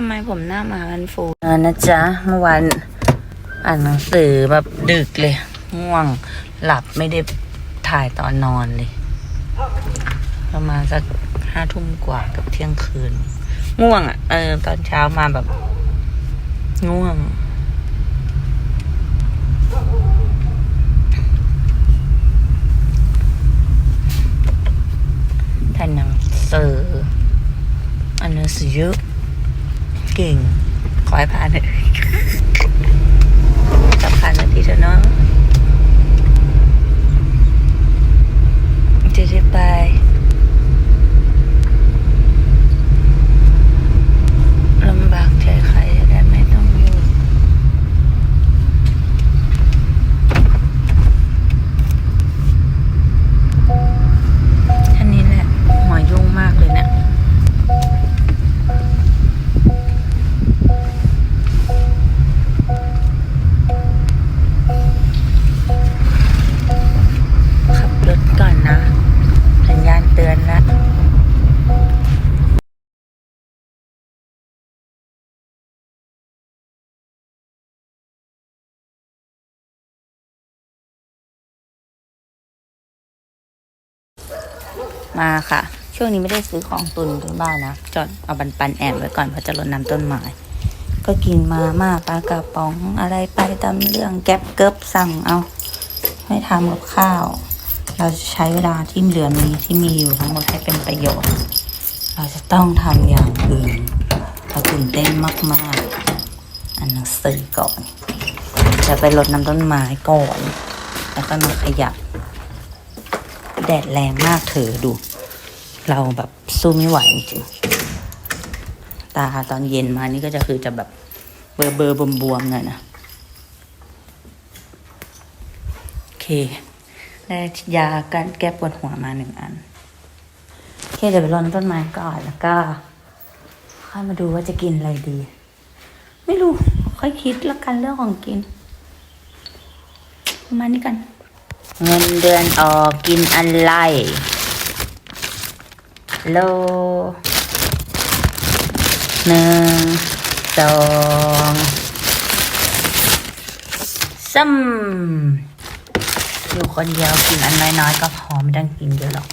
ทำไมผมหน้ามามันฟูนะจ๊ะเมื่อวานอ่านหนังสือแบบดึกเลยง่วงหลับไม่ได้ถ่ายตอนนอนเลย ประมาณสักห้าทุ่มกว่ากับเที่ยงคืน ง่วงอะ เออ ตอนเช้ามาแบบ ง่วงถ่ายหนังสืออ่านหนังสือเยอะ เก่ง ขอให้ผ่านเถอะจะผ่านนาทีเถอะเนาะจะได้ไป มาค่ะ ช่วงนี้ไม่ได้ซื้อของตุนที่บ้านนะ จอดเอาบันปันแอบไว้ก่อนเพราะจะรดน้ำต้นไม้ ก็กินมาม่าปลากระป๋องอะไรไปตามเรื่องแก๊บเกิบสั่งเอาให้ทำกับข้าว เราจะใช้เวลาที่เหลือมีที่มีอยู่ทั้งหมดให้เป็นประโยชน์ เราจะต้องทำอย่างอื่นเราตื่นเต้นมากๆอันหนังสือก่อนจะไปรดน้ำต้นไม้ก่อน แล้วก็มาขยับ แดดแรงมากเถอดู เราแบบสู้ไม่ไหวจริงตาตอนเย็นมานี่ก็จะคือจะแบบเบอร์เบอร์บวมๆหน่อยนะโอเคได้ยาการแก้ปวดหัวมาหนึ่งอันโอเคเดี๋ยวไปรดนต้นไม้ก่อนแล้วก็ค่อยมาดูว่าจะกินอะไรดี ไม่รู้ค่อยคิดล้วกันเรื่องของกิน มานี้กัน เงินเดือนออกกินอะไร โลหนึ่งสองซ้ำอยู่คนเดียวกินอันน้อยๆก็พอไม่ต้องกินเยอะหรอก